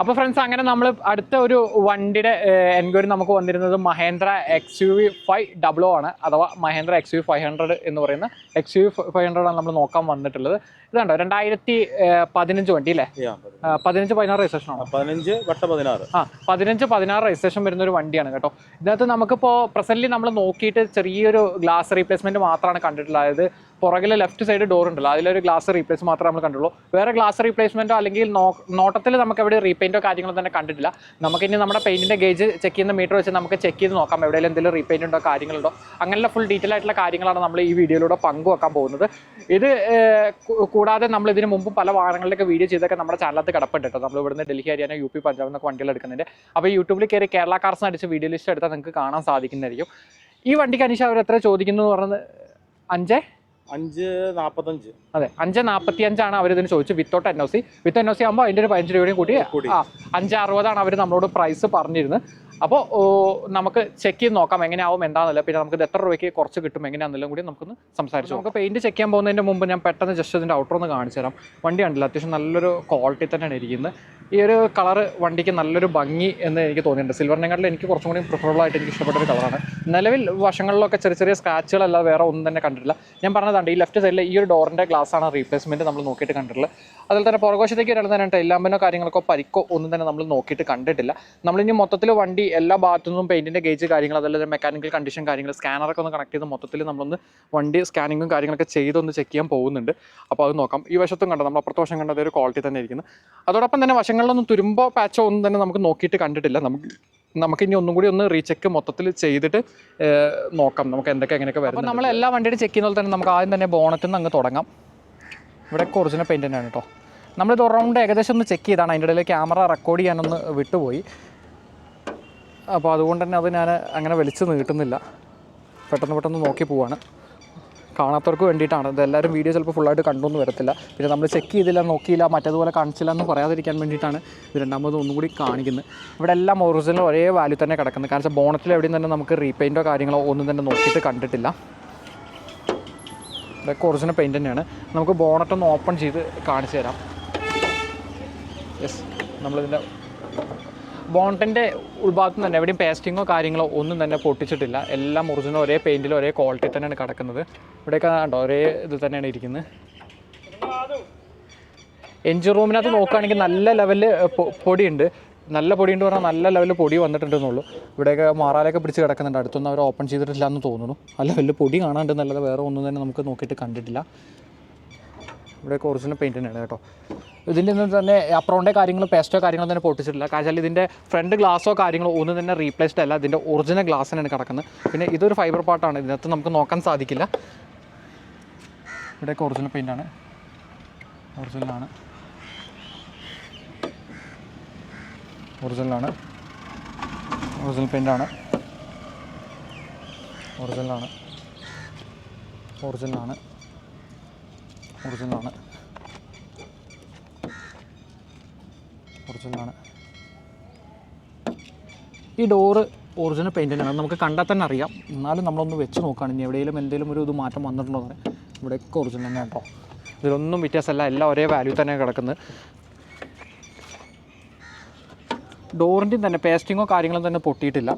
അപ്പോൾ ഫ്രണ്ട്സ് അങ്ങനെ നമ്മൾ അടുത്ത ഒരു വണ്ടിയുടെ എൻക്വയറി നമുക്ക് വന്നിരുന്നത് Mahindra X U V five double o ആണ്. അഥവാ Mahindra X U five hundred എന്ന് പറയുന്ന എക്സ് യു ഫൈവ് ഹൺഡ്രഡ് ആണ് നമ്മൾ നോക്കാൻ വന്നിട്ടുള്ളത്. ഇതുണ്ടോ രണ്ടായിരത്തി പതിനഞ്ച് വണ്ടി അല്ലേ? പതിനഞ്ച് പതിനാറ് രജിസ്ട്രേഷൻ ആണ്? പതിനഞ്ച് വട്ട പതിനാറ്. ആ പതിനഞ്ച് പതിനാറ് രജിസ്ട്രേഷൻ വരുന്ന ഒരു വണ്ടിയാണ് കേട്ടോ. ഇതിനകത്ത് നമുക്കിപ്പോൾ പ്രസന്റ്ലി നമ്മൾ നോക്കിയിട്ട് ചെറിയൊരു ഗ്ലാസ് റീപ്ലേസ്മെന്റ് മാത്രമാണ് കണ്ടിട്ടുള്ളത്. പുറകിൽ ലെഫ്റ്റ് സൈഡ് ഡോർ ഉണ്ടല്ലോ അതിലൊരു ഗ്ലാസ് റീപ്ലേസ് മാത്രമേ നമ്മൾ കണ്ടുള്ളൂ. വേറെ ഗ്ലാസ് റീപ്ലേസ്മെന്റോ അല്ലെങ്കിൽ നോട്ടത്തിൽ നമുക്ക് എവിടെ റീപെയിന്റോ കാര്യങ്ങളോ തന്നെ കണ്ടിട്ടില്ല. നമുക്കിനി നമ്മുടെ പെയിന്റിന്റെ ഗേജ് ചെക്ക് ചെയ്യുന്ന മീറ്റർ വെച്ച് നമുക്ക് ചെക്ക് ചെയ്ത് നോക്കാം എവിടെയെങ്കിലും എന്തെങ്കിലും റീപെയിന്റ് ഉണ്ടോ കാര്യങ്ങളുണ്ടോ. അങ്ങനെയുള്ള ഫുൾ ഡീറ്റെയിൽ ആയിട്ടുള്ള കാര്യങ്ങളാണ് നമ്മൾ ഈ വീഡിയോയിലൂടെ പങ്കുവെക്കാൻ പോകുന്നത്. ഇത് കൂടാതെ നമ്മൾ ഇതിന് മുമ്പ് പല വാഹനങ്ങളിലൊക്കെ വീഡിയോ ചെയ്തൊക്കെ നമ്മുടെ ചാനലത്ത് കിടപ്പുണ്ട് കേട്ടോ. നമ്മൾ ഇവിടുന്ന് ഡൽഹി ഹരിയാന യു പി പഞ്ചാബ് എന്നൊക്കെ വണ്ടികൾ എടുക്കുന്നുണ്ട്. അപ്പോൾ യൂട്യൂബിൽ കയറി കേരള കാർസ് അടിച്ച് വീഡിയോ ലിസ്റ്റ് എടുത്താൽ നിങ്ങൾക്ക് കാണാൻ സാധിക്കുന്നതായിരിക്കും. ഈ വണ്ടിക്ക് അനീഷ് അവർ എത്ര ചോദിക്കുന്നു എന്ന് പറഞ്ഞത്? അഞ്ച്? അഞ്ച് നാപ്പത്തഞ്ച്. അതെ അഞ്ച് നാപ്പത്തി അഞ്ചാണ് അവർ ഇതിന് ചോദിച്ചു without N O C. With N O C ആകുമ്പോൾ അതിന്റെ ഒരു പതിനഞ്ച് രൂപയും കൂടി അഞ്ച് അറുപതാണ് അവർ നമ്മളോട് പ്രൈസ് പറഞ്ഞിരുന്നത്. അപ്പോൾ നമുക്ക് ചെക്ക് ചെയ്ത് നോക്കാം എങ്ങനെയാവും എന്താണെന്നില്ല പിന്നെ നമുക്ക് എത്ര രൂപയ്ക്ക് കുറച്ച് കിട്ടും എങ്ങനെയാണെന്നെല്ലാം കൂടി നമുക്കൊന്ന് സംസാരിച്ചു നമുക്ക് പെയിന്റ് ചെക്ക് ചെയ്യാൻ പോകുന്നതിന് മുമ്പ് ഞാൻ പെട്ടെന്ന് ജസ്റ്റ് ഇതിന്റെ ഔട്ടർ ഒന്ന് കാണിച്ചു തരാം. വണ്ടി കണ്ടില്ല അത്യാവശ്യം നല്ലൊരു ക്വാളിറ്റി തന്നെയാണ് ഇരിക്കുന്നത്. ഈ ഒരു കളർ വണ്ടിക്ക് നല്ലൊരു ഭംഗി എന്ന് എനിക്ക് തോന്നിയിട്ടുണ്ട്. സിൽവറിനെക്കാട്ടിൽ എനിക്ക് കുറച്ചും കൂടി പ്രിഫറബിൾ ആയിട്ട് എനിക്ക് ഇഷ്ടപ്പെട്ട ഒരു കളറാണ് നിലവിൽ വശങ്ങളിലൊക്കെ ചെറിയ ചെറിയ സ്ക്രാച്ചുകളല്ലാതെ വേറെ ഒന്നും തന്നെ കണ്ടിട്ടില്ല. ഞാൻ പറഞ്ഞതാണ് ഈ ലെഫ്റ്റ് സൈഡിൽ ഈ ഒരു ഡോറിന്റെ ഗ്ലാസ്സാണ് റീപ്ലേസ്മെന്റ് നമ്മൾ നോക്കിയിട്ട് കണ്ടിട്ടുള്ളത്. അതിൽ തന്നെ പുറകോശത്തേക്ക് ഒരാൾ തന്നെ ടൈലാമ്പിനോ കാര്യങ്ങൾക്കോ പരിക്കോ ഒന്നും തന്നെ നമ്മൾ നോക്കിയിട്ട് കണ്ടിട്ടില്ല. നമ്മളിനി മൊത്തത്തിൽ വണ്ടി എല്ലാ ഭാഗത്തു നിന്നും പെയിന്റിന്റെ ഗേജ് കാര്യങ്ങൾ അതല്ല മെക്കാനിക്കൽ കണ്ടീഷൻ കാര്യങ്ങൾ സ്കാനറൊക്കെ ഒന്ന് കണക്ട് ചെയ്ത് മൊത്തത്തിൽ നമ്മളൊന്ന് വണ്ടി സ്കാനിങ്ങും കാര്യങ്ങളൊക്കെ ചെയ്തൊന്ന് ചെക്ക് ചെയ്യാൻ പോകുന്നുണ്ട്. അപ്പോൾ അത് നോക്കാം. ഈ വശത്തും കണ്ടോ നമ്മൾ അപ്പുറത്തെ വശം കണ്ടത് ഒരു ക്വാളിറ്റി തന്നെ ഇരിക്കുന്നു. അതോടൊപ്പം തന്നെ വശങ്ങളിലൊന്നും തുരുമ്പോ പാച്ചോ ഒന്നും തന്നെ നമുക്ക് നോക്കിയിട്ട് കണ്ടിട്ടില്ല. നമുക്ക് നമുക്ക് ഇനി ഒന്നും കൂടി ഒന്ന് റീചെക്ക് മൊത്തത്തിൽ ചെയ്തിട്ട് നോക്കാം നമുക്ക് എന്തൊക്കെ എങ്ങനെയൊക്കെ വരും നമ്മൾ എല്ലാ വണ്ടിയുടെ ചെക്ക് ചെയ്യുന്ന പോലെ തന്നെ നമുക്ക് ആദ്യം തന്നെ ബോണറ്റിൽ നിന്ന് അങ്ങ് തുടങ്ങാം. ഇവിടെ ഒറിജിനൽ പെയിന്റ് തന്നെയാണ് കേട്ടോ നമ്മളിത് റൗണ്ട് ഏകദേശം ഒന്ന് ചെക്ക് ചെയ്താണ്. അതിന്റെ ഇടയിൽ ക്യാമറ റെക്കോർഡ് ചെയ്യാനൊന്ന് വിട്ടുപോയി. അപ്പോൾ അതുകൊണ്ട് തന്നെ അത് ഞാൻ അങ്ങനെ വലിച്ചു നീട്ടുന്നില്ല. പെട്ടെന്ന് പെട്ടെന്ന് നോക്കി പോവാണ്. കാണാത്തവർക്ക് വേണ്ടിയിട്ടാണ്. ഇതെല്ലാവരും വീഡിയോ ചിലപ്പോൾ ഫുള്ളായിട്ട് കണ്ടൊന്നും വരത്തില്ല. പിന്നെ നമ്മൾ ചെക്ക് ചെയ്തില്ല നോക്കിയില്ല മറ്റേതുപോലെ കാണിച്ചില്ല എന്ന് പറയാതിരിക്കാൻ വേണ്ടിയിട്ടാണ് ഇത് രണ്ടാമത് ഒന്നും കൂടി കാണിക്കുന്നത്. ഇവിടെ എല്ലാം ഒറിജിനൽ ഒരേ വാല്യൂ തന്നെ കിടക്കുന്നത്. കാരണം വെച്ചാൽ ബോണറ്റിൽ എവിടെയും തന്നെ നമുക്ക് റീപെയിന്റോ കാര്യങ്ങളോ ഒന്നും തന്നെ നോക്കിയിട്ട് കണ്ടിട്ടില്ല. ഇതൊക്കെ ഒറിജിനൽ പെയിന്റ് തന്നെയാണ്. നമുക്ക് ബോണറ്റ് ഒന്ന് ഓപ്പൺ ചെയ്ത് കാണിച്ചു തരാം. യെസ് നമ്മളിതിന്റെ ബോണ്ടന്റെ ഉൾഭാഗത്ത് തന്നെ എവിടെയും പേസ്റ്റിങ്ങോ കാര്യങ്ങളോ ഒന്നും തന്നെ പൊട്ടിച്ചിട്ടില്ല. എല്ലാം ഒറിജിനൽ ഒരേ പെയിന്റിൽ ഒരേ ക്വാളിറ്റി തന്നെയാണ് കിടക്കുന്നത്. ഇവിടെയൊക്കെ കണ്ടോ ഒരേ ഇത് തന്നെയാണ് ഇരിക്കുന്നത്. എൻജിൻ റൂമിനകത്ത് നോക്കുകയാണെങ്കിൽ നല്ല ലെവലിൽ പൊടിയുണ്ട്. നല്ല പൊടിയുണ്ട് പറഞ്ഞാൽ നല്ല ലെവലിൽ പൊടി വന്നിട്ടുണ്ടെന്നുള്ളൂ. ഇവിടെയൊക്കെ മാറാലൊക്കെ പിടിച്ച് കിടക്കുന്നുണ്ട്. അടുത്തൊന്നും അവർ ഓപ്പൺ ചെയ്തിട്ടില്ല എന്ന് തോന്നുന്നു നല്ല ലെവലിൽ പൊടി കാണാണ്ട് നല്ലത് വേറെ ഒന്നും തന്നെ നമുക്ക് നോക്കിയിട്ട് കണ്ടിട്ടില്ല. ഇവിടെയൊക്കെ ഒറിജിനൽ പെയിന്റ് തന്നെയാണ് കേട്ടോ. ഇതിന്റെ ഒന്നും തന്നെ അപ്രോണിന്റെ കാര്യങ്ങൾ പേസ്റ്റോ കാര്യങ്ങളോ തന്നെ പൊട്ടിച്ചിട്ടില്ല. കാരണം ഇതിന്റെ ഫ്രണ്ട് ഗ്ലാസോ കാര്യങ്ങളോ ഒന്നും തന്നെ റീപ്ലേസ്ഡ് അല്ല. ഇതിന്റെ ഒറിജിനൽ ഗ്ലാസ് തന്നെയാണ് കിടക്കുന്നത്. പിന്നെ ഇതൊരു ഫൈബർ പാർട്ടാണ് ഇതിനകത്ത് നമുക്ക് നോക്കാൻ സാധിക്കില്ല. ഇവിടെയൊക്കെ ഒറിജിനൽ പെയിന്റാണ് ഒറിജിനലാണ് ഒറിജിനലാണ് ഒറിജിനൽ പെയിന്റാണ് ഒറിജിനലാണ് ഒറിജിനലാണ് ഒറിജിനലാണ്. ഒറിജിനലാണ്. ഈ ഡോറ് ഒറിജിനൽ പെയിന്റ് തന്നെയാണ്. നമുക്ക് കണ്ടാൽ തന്നെ അറിയാം. എന്നാലും നമ്മളൊന്ന് വെച്ച് നോക്കുകയാണ്. ഇനി എവിടെയെങ്കിലും എന്തെങ്കിലും ഒരു ഇത് മാറ്റം വന്നിട്ടുണ്ടോ എന്ന് ഇവിടെയൊക്കെ ഒറിജിനൽ തന്നെ കേട്ടോ. ഇതിലൊന്നും വ്യത്യാസമല്ല. എല്ലാം ഒരേ വാല്യൂ തന്നെ കിടക്കുന്നത്. ഡോറിന്റെയും തന്നെ പേസ്റ്റിങ്ങോ കാര്യങ്ങളോ തന്നെ പൊട്ടിയിട്ടില്ല.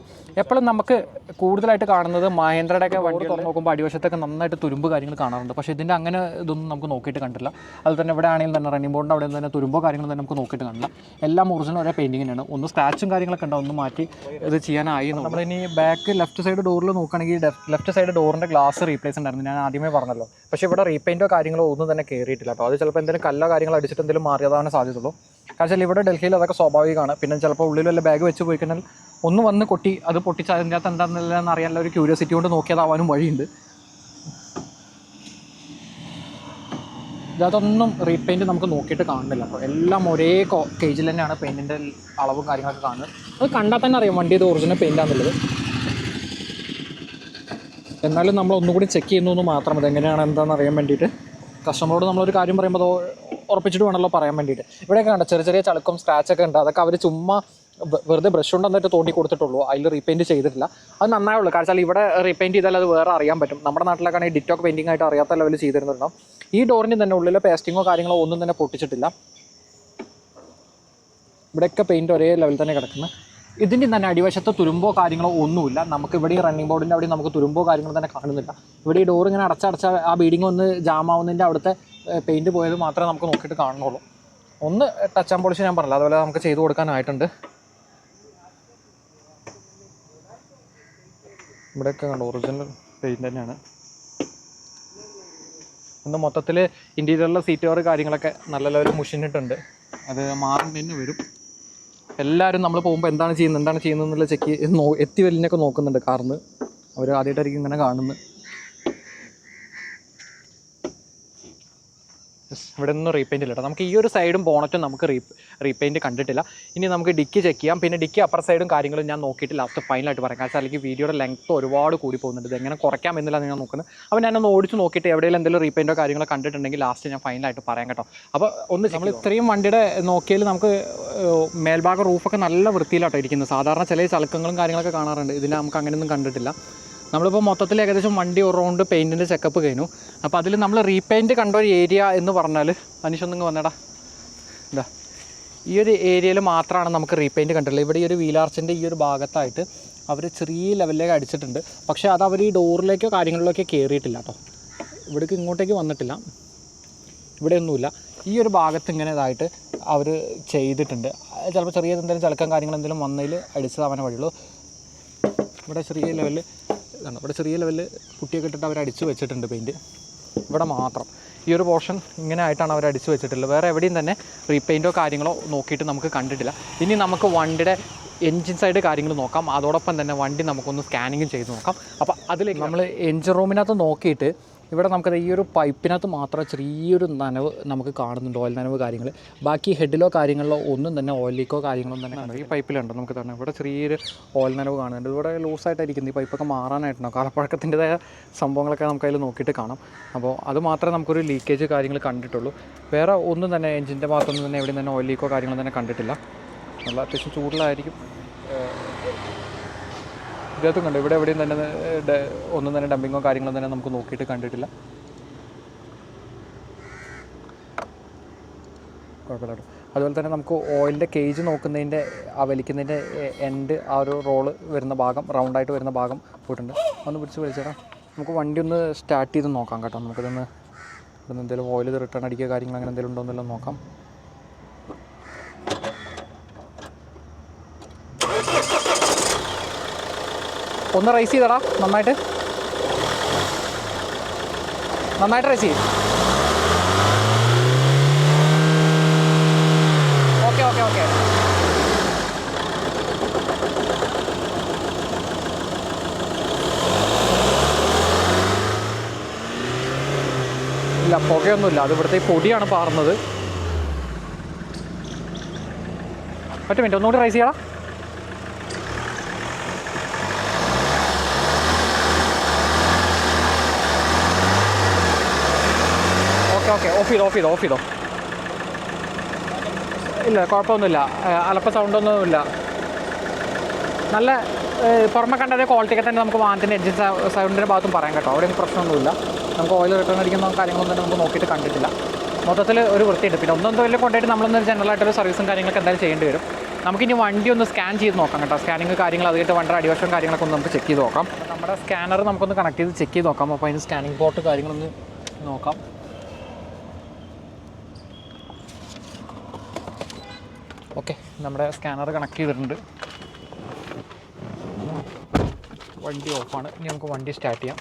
എപ്പോഴും നമുക്ക് കൂടുതലായിട്ട് കാണുന്നത് മഹേന്ദ്രയുടെ ഒക്കെ വണ്ടി തുറന്ന് നോക്കുമ്പോൾ അടിവശത്തൊക്കെ നന്നായിട്ട് തുരുമ്പ് കാര്യങ്ങൾ കാണാറുണ്ട്. പക്ഷേ ഇതിന്റെ അങ്ങനെ ഇതൊന്നും നമുക്ക് നോക്കിയിട്ട് കണ്ടില്ല. അത് തന്നെ ഇവിടെ ആണെങ്കിലും തന്നെ റണ്ണിംഗ് ബോർഡിന്റെ അവിടെ തന്നെ തുരുമ്പോ കാര്യങ്ങളും തന്നെ നമുക്ക് നോക്കിയിട്ട് കണ്ടില്ല. എല്ലാം ഒറിജിനൽ ഒരേ പെയിന്റിങ്ങിനാണ് ഒന്ന് സ്ക്രാച്ചും കാര്യങ്ങളൊക്കെ ഉണ്ടാവും ഒന്ന് മാറ്റി ഇത് ചെയ്യാനായി നമ്മളിനി ബാക്ക് ലെഫ്റ്റ് സൈഡ് ഡോറിൽ നോക്കുകയാണെങ്കിൽ ലെഫ്റ്റ് സൈഡ് ഡോറിന്റെ ഗ്ലാസ് റീപ്ലേസ് ഉണ്ടായിരുന്നു. ഞാൻ ആദ്യമേ പറഞ്ഞല്ലോ. പക്ഷേ ഇവിടെ റീപെയിന്റോ കാര്യങ്ങളോ ഒന്നും തന്നെ കയറിയിട്ടില്ല അപ്പോൾ അത് ചിലപ്പോൾ എന്തെങ്കിലും കല്ലോ കാര്യങ്ങളോ അടിച്ചിട്ട് എന്തെങ്കിലും മാറിയതാവാൻ സാധ്യതയുള്ളൂ. കാരണം ഇവിടെ ഡൽഹിയിൽ അതൊക്കെ സ്വാഭാവികമാണ്. പിന്നെ ചിലപ്പോൾ ഉള്ളിൽ വല്ല ബാഗ് വെച്ച് പോയി കഴിഞ്ഞാൽ ഒന്ന് വന്ന് കൊട്ടി അത് പൊട്ടിച്ച് അതിന്റെ അകത്ത് എന്താണെന്നില്ലെന്ന് അറിയാനുള്ള ഒരു ക്യൂരിയോസിറ്റി കൊണ്ട് നോക്കിയതാവാനും വഴിയുണ്ട്. ഇതൊന്നും റീപെയിന്റ് നമുക്ക് നോക്കിയിട്ട് കാണുന്നില്ല അപ്പോൾ എല്ലാം ഒരേ കേജിൽ തന്നെയാണ് പെയിന്റിന്റെ അളവും കാര്യങ്ങളൊക്കെ കാണുന്നത്. അത് കണ്ടാൽ തന്നെ അറിയാം വണ്ടി ഇത് ഒറിജിനൽ പെയിന്റാണെന്നുള്ളത് എന്നാലും നമ്മൾ ഒന്നുകൂടി ചെക്ക് ചെയ്യുന്നു മാത്രം. അത് എങ്ങനെയാണ് എന്താണെന്ന് അറിയാൻ വേണ്ടിയിട്ട്. കസ്റ്റമറോട് നമ്മളൊരു കാര്യം പറയുമ്പോൾ അത് ഉറപ്പിച്ചിട്ട് വേണമല്ലോ പറയാൻ വേണ്ടിയിട്ട്. ഇവിടെയൊക്കെ കണ്ട ചെറിയ ചെറിയ ചളുക്കും സ്ക്രാച്ചൊക്കെ ഉണ്ട്. അതൊക്കെ അവർ ചുമ്മാ വെറുതെ ബ്രഷ് കൊണ്ട് വന്നിട്ട് തോണ്ടി കൊടുത്തിട്ടുള്ളൂ. അതിൽ റീപെയിന്റ് ചെയ്തിട്ടില്ല. അത് നന്നായുള്ളൂ കാരണം ഇവിടെ റീപെയിന്റ് ചെയ്താൽ അത് വേറെ അറിയാൻ പറ്റും. നമ്മുടെ നാട്ടിലൊക്കെ ആണെങ്കിൽ ഡിറ്റോക്ക് പെയിന്റിംഗ് ആയിട്ട് അറിയാത്ത ലെവലിൽ ചെയ്തിരുന്നുണ്ടാവും ഈ ഡോറിന് തന്നെ ഉള്ളിലെ പേസ്റ്റിങ്ങോ കാര്യങ്ങളോ ഒന്നും തന്നെ പൊട്ടിച്ചിട്ടില്ല. ഇവിടെയൊക്കെ പെയിന്റ് ഒരേ ലെവൽ തന്നെ കിടക്കുന്നത് ഇതിന്റെ തന്നെ അടിവശത്ത് തുരുമ്പോ കാര്യങ്ങളോ ഒന്നുമില്ല. നമുക്ക് ഇവിടെ ഈ റണ്ണിങ് ബോർഡിന്റെ അവിടെ നമുക്ക് തുരുമ്പോ കാര്യങ്ങളോ തന്നെ കാണുന്നില്ല. ഇവിടെ ഈ ഡോർ ഇങ്ങനെ അടച്ചടച്ച ആ ബീഡിങ് ഒന്ന് ജാമാവുന്നതിന്റെ അവിടുത്തെ പെയിന്റ് പോയത് മാത്രമേ നമുക്ക് നോക്കിയിട്ട് കാണുന്നുള്ളൂ. ഒന്ന് ടച്ച് ആൻഡ് പോളിഷ് ഞാൻ പറഞ്ഞില്ല? അതുപോലെ നമുക്ക് ചെയ്തു കൊടുക്കാനായിട്ടുണ്ട്. ഇവിടെയൊക്കെ കണ്ടു? ഒറിജിനൽ പെയിന്റ് തന്നെയാണ്. ഇന്ന് മൊത്തത്തിൽ ഇന്റീരിയറിലെ സീറ്റ് കവർ കാര്യങ്ങളൊക്കെ നല്ല ലെവൽ മുഷിഞ്ഞിട്ടുണ്ട്. അത് മാറേണ്ടി വരും. എല്ലാവരും നമ്മൾ പോകുമ്പോൾ എന്താണ് ചെയ്യുന്നത് എന്താണ് ചെയ്യുന്നത് എന്നുള്ള ചെക്ക് എത്തി വലിനൊക്കെ നോക്കുന്നുണ്ട് കാർന്ന് അവർ ആദ്യമായിട്ടായിരിക്കും ഇങ്ങനെ കാണുന്നത്. ഇവിടെ ഒന്നും റീപെയിന്റ് ഇല്ല കേട്ടോ നമുക്ക് ഈ ഒരു സൈഡും ബോണറ്റും നമുക്ക് റീ റീപെയിന്റ് കണ്ടിട്ടില്ല. ഇനി നമുക്ക് ഡിക്കി ചെക്ക് ചെയ്യാം. പിന്നെ ഡിക്കി അപ്പർ സൈഡും കാര്യങ്ങളും ഞാൻ നോക്കിയിട്ട് ലാസ്റ്റ് ഫൈനലായിട്ട് പറയാം. കാരണം അല്ലെങ്കിൽ വീഡിയോയുടെ ലെങ്ത്ത് ഒരുപാട് കൂടി പോകുന്നുണ്ട്. ഇതെങ്ങനെ എങ്ങനെ കുറയ്ക്കാം എന്നില്ല നിങ്ങൾ നോക്കുന്നത്. അപ്പോൾ ഞാനൊന്ന് ഓടിച്ച് നോക്കിയിട്ട് എവിടെയെങ്കിലും എന്തെങ്കിലും റീപെയിന്റോ കാര്യങ്ങളോ കണ്ടിട്ടുണ്ടെങ്കിൽ ലാസ്റ്റ് ഞാൻ ഫൈനലായിട്ട് പറയാം കേട്ടോ. അപ്പോൾ ഒന്ന് നമ്മൾ ഇത്രയും വണ്ടിയുടെ നോക്കിയാൽ നമുക്ക് മേൽഭാഗം റൂഫൊക്കെ നല്ല വൃത്തിയിലാട്ടോ ഇരിക്കുന്നത്. സാധാരണ ചില ചലക്കങ്ങളും കാര്യങ്ങളൊക്കെ കാണാറുണ്ട്. ഇതിന് നമുക്ക് അങ്ങനെയൊന്നും കണ്ടിട്ടില്ല. നമ്മളിപ്പോൾ മൊത്തത്തിൽ ഏകദേശം വണ്ടി റൗണ്ട് പെയിന്റിന്റെ ചെക്കപ്പ് കഴിഞ്ഞു. അപ്പോൾ അതിൽ നമ്മൾ റീപെയിന്റ് കണ്ട ഒരു ഏരിയ എന്ന് പറഞ്ഞാൽ മനുഷ്യൊന്നിങ്ങ് വന്നടാ. എന്താ ഈ ഒരു ഏരിയയിൽ മാത്രമാണ് നമുക്ക് റീപെയിന്റ് കണ്ടിട്ടുള്ളത്. ഇവിടെ ഈ ഒരു വീലാർച്ചിന്റെ ഈ ഒരു ഭാഗത്തായിട്ട് അവർ ചെറിയ ലെവലിലേക്ക് അടിച്ചിട്ടുണ്ട്. പക്ഷേ അത് അവർ ഈ ഡോറിലേക്കോ കാര്യങ്ങളിലേക്കോ കയറിയിട്ടില്ല കേട്ടോ ഇവിടേക്ക് ഇങ്ങോട്ടേക്ക് വന്നിട്ടില്ല. ഇവിടെയൊന്നുമില്ല ഈ ഒരു ഭാഗത്ത് ഇങ്ങനെ ഇതായിട്ട് അവർ ചെയ്തിട്ടുണ്ട്. ചിലപ്പോൾ ചെറിയ എന്തെങ്കിലും ചലക്കം കാര്യങ്ങൾ എന്തെങ്കിലും വന്നതിൽ അടിച്ചതാവാനേ വഴിയുള്ളൂ. ഇവിടെ ചെറിയ ലെവലിൽ ഇതാണ്. ഇവിടെ ചെറിയ ലെവലിൽ കുട്ടിയൊക്കെ ഇട്ടിട്ട് അവർ അടിച്ച് വെച്ചിട്ടുണ്ട് പെയിന്റ് ഇവിടെ മാത്രം. ഈ ഒരു പോർഷൻ ഇങ്ങനെ ആയിട്ടാണ് അവർ അടിച്ച് വെച്ചിട്ടുള്ളത്. വേറെ എവിടെയും തന്നെ റീപെയിന്റോ കാര്യങ്ങളോ നോക്കിയിട്ട് നമുക്ക് കണ്ടിട്ടില്ല. ഇനി നമുക്ക് വണ്ടിയുടെ എൻജിൻ സൈഡ് കാര്യങ്ങൾ നോക്കാം. അതോടൊപ്പം തന്നെ വണ്ടി നമുക്കൊന്ന് സ്കാനിങ്ങും ചെയ്ത് നോക്കാം. അപ്പോൾ അതിലേക്ക് നമ്മൾ എൻജിൻ റൂമിനകത്ത് നോക്കിയിട്ട് ഇവിടെ നമുക്കത് ഈ ഒരു പൈപ്പിനകത്ത് മാത്രം ചെറിയൊരു നനവ് നമുക്ക് കാണുന്നുണ്ട് ഓയിൽ നനവ് കാര്യങ്ങൾ ബാക്കി ഹെഡിലോ കാര്യങ്ങളിലോ ഒന്നും തന്നെ ഓയിൽ ലീക്കോ കാര്യങ്ങളോ തന്നെ. ഈ പൈപ്പിലുണ്ട് നമുക്ക് തന്നെ. ഇവിടെ ചെറിയൊരു ഓയിൽ നനവ് കാണുന്നുണ്ട്. ഇവിടെ ലൂസായിട്ടായിരിക്കുന്നത് ഈ പൈപ്പൊക്കെ മാറാനായിട്ടുണ്ടോ കാലപ്പഴക്കത്തിന്റെതായ സംഭവങ്ങളൊക്കെ നമുക്ക് അതിൽ നോക്കിയിട്ട് കാണാം. അപ്പോൾ അത് മാത്രമേ നമുക്കൊരു ലീക്കേജ് കാര്യങ്ങൾ കണ്ടിട്ടുള്ളൂ. വേറെ ഒന്നും തന്നെ എഞ്ചിന്റെ ഭാഗത്തൊന്നും തന്നെ എവിടെയും തന്നെ ഓയിൽ ലീക്കോ കാര്യങ്ങളൊന്നും തന്നെ കണ്ടിട്ടില്ല. നല്ല അത്യാവശ്യം ചൂടിലായിരിക്കും ഇതിനകത്തും കണ്ടു. ഇവിടെ എവിടെയും തന്നെ ഒന്നും തന്നെ ഡംപിങ്ങോ കാര്യങ്ങളോ തന്നെ നമുക്ക് നോക്കിയിട്ട് കണ്ടിട്ടില്ല. കുഴപ്പമില്ല കേട്ടോ. അതുപോലെ തന്നെ നമുക്ക് ഓയിലിന്റെ കേജ് നോക്കുന്നതിന്റെ ആ വലിക്കുന്നതിന്റെ എൻഡ് ആ ഒരു റോൾ വരുന്ന ഭാഗം റൗണ്ടായിട്ട് വരുന്ന ഭാഗം പോയിട്ടുണ്ട്. ഒന്ന് പിടിച്ച് വലിച്ചേടാ. നമുക്ക് വണ്ടി ഒന്ന് സ്റ്റാർട്ട് ചെയ്ത് നോക്കാം കേട്ടോ. നമുക്കിതൊന്ന് ഇവിടുന്ന് എന്തെങ്കിലും ഓയിൽ റിട്ടേൺ അടിക്കുക കാര്യങ്ങൾ അങ്ങനെ എന്തെങ്കിലും ഉണ്ടോ എന്നെല്ലാം നോക്കാം. ഒന്ന് റൈസ് ചെയ്തടാ നന്നായിട്ട്. നന്നായിട്ട് റൈസ് ചെയ്യും. ഓക്കെ ഓക്കെ ഓക്കെ ഇല്ല പുകയൊന്നുമില്ല. അത് ഇവിടുത്തെ പൊടിയാണ് പാറുന്നത്. ഒറ്റ മിനിറ്റ് ഒന്നുകൂടി റൈസ് ചെയ്യടാ. ഓക്കെ ഓഫ് ചെയ്തോ ഓഫ് ചെയ്തോ ഓഫ് ചെയ്തോ. ഇല്ല കുഴപ്പമൊന്നുമില്ല. അലപ്പ സൗണ്ടൊന്നുമില്ല നല്ല പുറമെ കണ്ടതേ ക്വാളിറ്റിയൊക്കെ തന്നെ നമുക്ക് വാഹനത്തിന്റെ എഞ്ചിൻ സൗണ്ടിന്റെ ഭാഗത്തും പറയാൻ കേട്ടോ. അവിടെയും പ്രശ്നമൊന്നുമില്ല. നമുക്ക് ഓയിൽ റിട്ടേൺ അടിക്കുന്ന കാര്യങ്ങളൊന്നും തന്നെ നമുക്ക് നോക്കിയിട്ട് കണ്ടിട്ടില്ല. മൊത്തത്തിൽ ഒരു വൃത്തിയുണ്ട്. പിന്നെ ഒന്നും വലിയ കൊണ്ടുപോയിട്ട് നമ്മളൊന്ന് ജനറലായിട്ടൊരു സർവീസും കാര്യങ്ങളൊക്കെ എന്തായാലും ചെയ്യേണ്ടി വരും. നമുക്കിനി വണ്ടി ഒന്ന് സ്കാൻ ചെയ്ത് നോക്കാം കേട്ടോ. സ്കാനിങ് കാര്യങ്ങൾ അത് കഴിഞ്ഞിട്ട് വണ്ടിയുടെ അടിവശം കാര്യങ്ങളൊക്കെ ഒന്ന് നമുക്ക് ചെക്ക് ചെയ്ത് നോക്കാം. നമ്മുടെ സ്കാനർ നമുക്കൊന്ന് കണക്ട് ചെയ്ത് ചെക്ക് ചെയ്ത് നോക്കാം. അപ്പോൾ അതിന് സ്കാനിങ് പോർട്ട് കാര്യങ്ങളൊന്ന് നോക്കാം. ഓക്കെ നമ്മുടെ സ്കാനർ കണക്ട് ചെയ്തിട്ടുണ്ട്. വണ്ടി ഓഫാണ് ഇനി നമുക്ക് വണ്ടി സ്റ്റാർട്ട് ചെയ്യാം.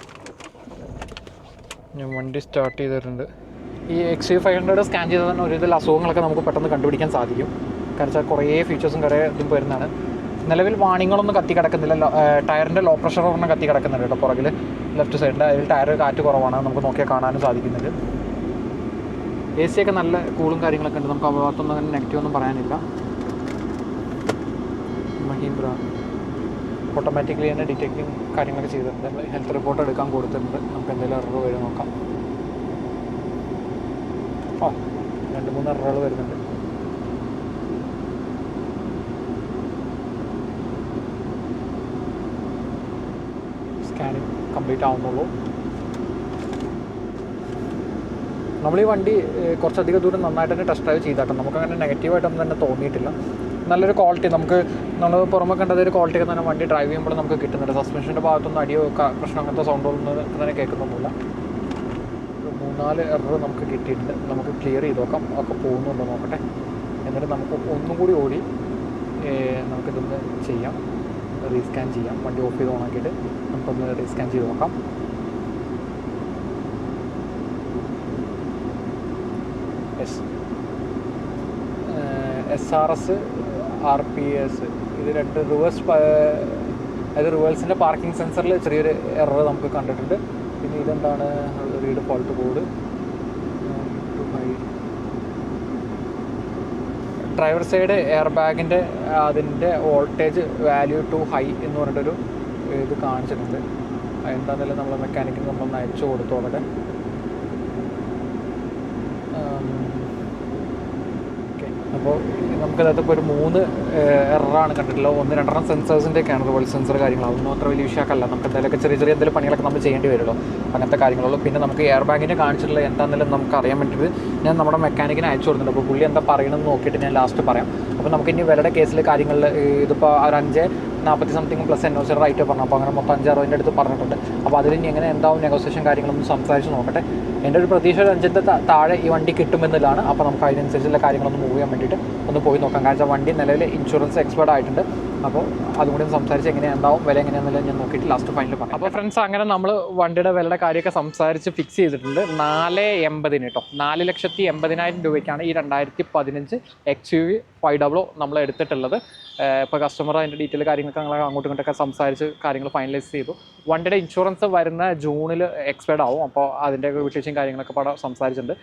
ഞാൻ വണ്ടി സ്റ്റാർട്ട് ചെയ്തിട്ടുണ്ട്. ഈ എക്സ് ഫൈവ് ഹൺഡ്രഡ് സ്കാൻ ചെയ്താൽ തന്നെ ഒരുവിധ അസുഖങ്ങളൊക്കെ നമുക്ക് പെട്ടെന്ന് കണ്ടുപിടിക്കാൻ സാധിക്കും. കാരണം വെച്ചാൽ കുറേ ഫീച്ചേഴ്സും കുറേ ഇതും വരുന്നതാണ്. നിലവിൽ വാണിങ്ങളൊന്നും കത്തി കിടക്കുന്നില്ല. ടയറിന്റെ ലോ പ്രഷർ ഒരെണ്ണം കത്തി കിടക്കുന്നുണ്ട് കേട്ടോ പുറകിൽ. ലെഫ്റ്റ് സൈഡിൽ അതിൽ ടയർ കാറ്റ് കുറവാണ്. നമുക്ക് നോക്കിയാൽ കാണാനും സാധിക്കുന്നുണ്ട്. എ സി ഒക്കെ നല്ല കൂളും കാര്യങ്ങളൊക്കെ ഉണ്ട്. നമുക്ക് ആ അങ്ങനെ നെഗറ്റീവ് ഒന്നും പറയാനില്ല. മഹീന്ദ്ര ഓട്ടോമാറ്റിക്കലി തന്നെ ഡിറ്റക്റ്റിങ് കാര്യങ്ങളൊക്കെ ചെയ്തിട്ടുണ്ട്. ഹെൽത്ത് റിപ്പോർട്ട് എടുക്കാൻ കൊടുത്തിട്ടുണ്ട്. നമുക്ക് എന്തെങ്കിലും എറർ വരും നോക്കാം. ഓ രണ്ട് മൂന്ന് എററുകൾ വരുന്നുണ്ട്. സ്കാനിങ് കംപ്ലീറ്റ് ആവുന്നുള്ളൂ. നമ്മൾ ഈ വണ്ടി കുറച്ചധികം ദൂരം നന്നായിട്ട് തന്നെ ടെസ്റ്റ് ഡ്രൈവ് ചെയ്താട്ടോ നമുക്കങ്ങനെ നെഗറ്റീവായിട്ടൊന്നും തന്നെ തോന്നിയിട്ടില്ല. നല്ലൊരു ക്വാളിറ്റി നമുക്ക് നമ്മൾ പുറമെ കണ്ടത് ഒരു ക്വാളിറ്റി ഒക്കെ തന്നെ വണ്ടി ഡ്രൈവ് ചെയ്യുമ്പോൾ നമുക്ക് കിട്ടുന്നുണ്ട്. സസ്പെൻഷന്റെ ഭാഗത്തൊന്നും അടിയോ പ്രശ്നം അങ്ങനത്തെ സൗണ്ടൊന്നും തന്നെ കേൾക്കുന്നൊന്നുമില്ല. മൂന്നാൽ എറർ നമുക്ക് കിട്ടിയിട്ടുണ്ട്. നമുക്ക് ക്ലിയർ ചെയ്ത് നോക്കാം. ഒക്കെ പോകുന്നുണ്ടോ നോക്കട്ടെ. എന്നിട്ട് നമുക്ക് ഒന്നും കൂടി ഓടി നമുക്കിതൊന്ന് ചെയ്യാം. റീസ്കാൻ ചെയ്യാം. വണ്ടി ഓഫ് ചെയ്ത് ഓണാക്കിയിട്ട് നമുക്കൊന്ന് റീസ്കാൻ ചെയ്ത് നോക്കാം. S S R S R P S ഇത് രണ്ട് റിവേഴ്സ് അതായത് റിവേഴ്സിന്റെ പാർക്കിംഗ് സെൻസറിൽ ചെറിയൊരു എറർ നമുക്ക് കണ്ടിട്ടുണ്ട്. പിന്നെ ഇതെന്താണ്? Read fault code driver side air ബാഗിന്റെ അതിന്റെ വോൾട്ടേജ് വാല്യൂ ടു ഹൈ എന്ന് പറഞ്ഞിട്ടൊരു ഇത് കാണിച്ചിട്ടുണ്ട്. എന്താണെങ്കിലും നമ്മൾ മെക്കാനിക്കിന് നമ്മളൊന്ന് അയച്ചു കൊടുത്തു അവിടെ ഓക്കെ അപ്പോൾ നമുക്കതിനകത്ത് ഒരു മൂന്ന് എററാണ് കണ്ടിട്ടുള്ളത്. ഒന്ന് രണ്ടെണ്ണം സെൻസേഴ്സിന്റെ ഒക്കെയാണ് റിവോൾ സെൻസർ കാര്യങ്ങൾ അതൊന്നും അത്ര വലിയ വിഷയമല്ല നമുക്ക് എന്തെങ്കിലുമൊക്കെ ചെറിയ ചെറിയ എന്തെങ്കിലും പണികളൊക്കെ നമ്മൾ ചെയ്യേണ്ടി വരുമല്ലോ. അങ്ങനത്തെ കാര്യങ്ങളുള്ളൂ. പിന്നെ നമുക്ക് എയർ ബാഗിന്റെ കാണിച്ചിട്ടുള്ള എന്താണെന്നുള്ളത് നമുക്ക് അറിയാൻ വേണ്ടിയിട്ട് ഞാൻ നമ്മുടെ മെക്കാനിക്കിനെ അയച്ചു കൊടുത്തിട്ടുണ്ട്. അപ്പോൾ പുള്ളി എന്താ പറയണമെന്ന് നോക്കിയിട്ട് ഞാൻ ലാസ്റ്റ് പറയാം. അപ്പോൾ നമുക്ക് ഇനി വിലയുടെ കേസിൽ കാര്യങ്ങളിൽ ഇതിപ്പോൾ ഒരു അഞ്ച് നാൽപ്പത്തി something plus N O C right പറഞ്ഞു. അപ്പോൾ അങ്ങനെ മൊത്തം അഞ്ച് അറുപതിന്റെ അടുത്ത് പറഞ്ഞിട്ടുണ്ട്. അപ്പോൾ അതിൽ ഇനി എങ്ങനെ എന്താവും നെഗോസിയേഷൻ കാര്യങ്ങളൊന്നും സംസാരിച്ച് നോക്കട്ടെ. എന്റെ ഒരു പ്രതീക്ഷ ഒരു അഞ്ചിന്റെ താഴെ ഈ വണ്ടി കിട്ടുമെന്നതാണ് അപ്പോൾ നമുക്ക് അതിനനുസരിച്ചുള്ള കാര്യങ്ങളൊന്ന് മൂവ് ചെയ്യാൻ വേണ്ടിയിട്ട് ഒന്ന് പോയി നോക്കാം. കാരണം വണ്ടി നിലവിൽ ഇൻഷുറൻസ് എക്സ്പേർട്ട് ആയിട്ടുണ്ട്. അപ്പോൾ അതും കൂടി സംസാരിച്ച് എങ്ങനെയുണ്ടാവും വില എങ്ങനെയാണെന്നല്ല ഞാൻ നോക്കിയിട്ട് ലാസ്റ്റ് ഫൈനൽ പറഞ്ഞു അപ്പോൾ ഫ്രണ്ട്സ് അങ്ങനെ നമ്മൾ വണ്ടിയുടെ വിലയുടെ കാര്യമൊക്കെ സംസാരിച്ച് ഫിക്സ് ചെയ്തിട്ടുണ്ട്. നാല് എൺപതിന് കേട്ടോ നാല് ലക്ഷത്തി എൺപതിനായിരം രൂപയ്ക്കാണ് ഈ രണ്ടായിരത്തി പതിനഞ്ച് X U V five double o നമ്മൾ എടുത്തിട്ടുള്ളത്. ഇപ്പോൾ കസ്റ്റമർ അതിന്റെ ഡീറ്റെയിൽ കാര്യങ്ങളൊക്കെ ഞങ്ങൾ അങ്ങോട്ടും ഇങ്ങോട്ടൊക്കെ സംസാരിച്ച് കാര്യങ്ങൾ ഫൈനലൈസ് ചെയ്തു. വണ്ടിയുടെ ഇൻഷുറൻസ് വരുന്ന ജൂണിൽ എക്സ്പയർഡ് ആവും. അപ്പോൾ അതിന്റെ വിശേഷം കാര്യങ്ങളൊക്കെ പാടെ സംസാരിച്ചിട്ടുണ്ട്.